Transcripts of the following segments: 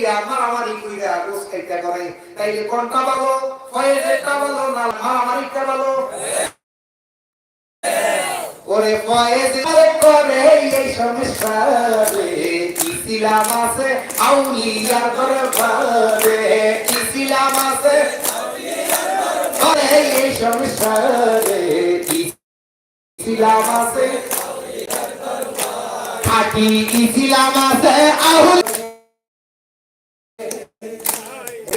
দিয়া মারামারি কইরা গোস খাইতে করে তাইলে কোনটা ভালো ফয়েজেরটা ভালো না মারামারিটা ভালো ওরে ফয়েজ করে, এই সমস্যা ইসলাম আছে, আউলিয়ার দরবারে ইসলাম ইসলাম আছে। ইসলাম আছে, আউল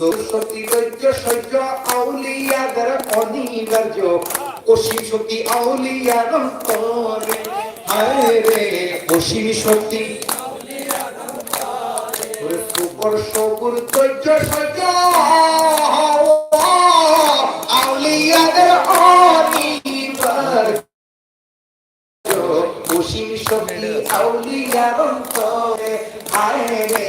ধৈর্য সহ্য আউলিয়াদের অনিবার্য। অসীম শক্তি আউলিয়ার অন্তরে। হায় রে, অসীম শক্তি। ওরে সুপর সবুর ধৈর্য সহ্য আউলিয়াদের অনিবার্য। অসীম শক্তি আউলিয়ার অন্তরে। হায় রে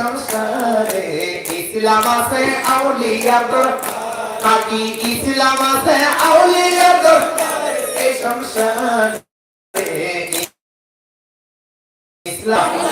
সংসারে ইসলাম আছে আউলিয়ার কাকি ইসলাম আছে আউলিয়ার এই সংসারে ইসলাম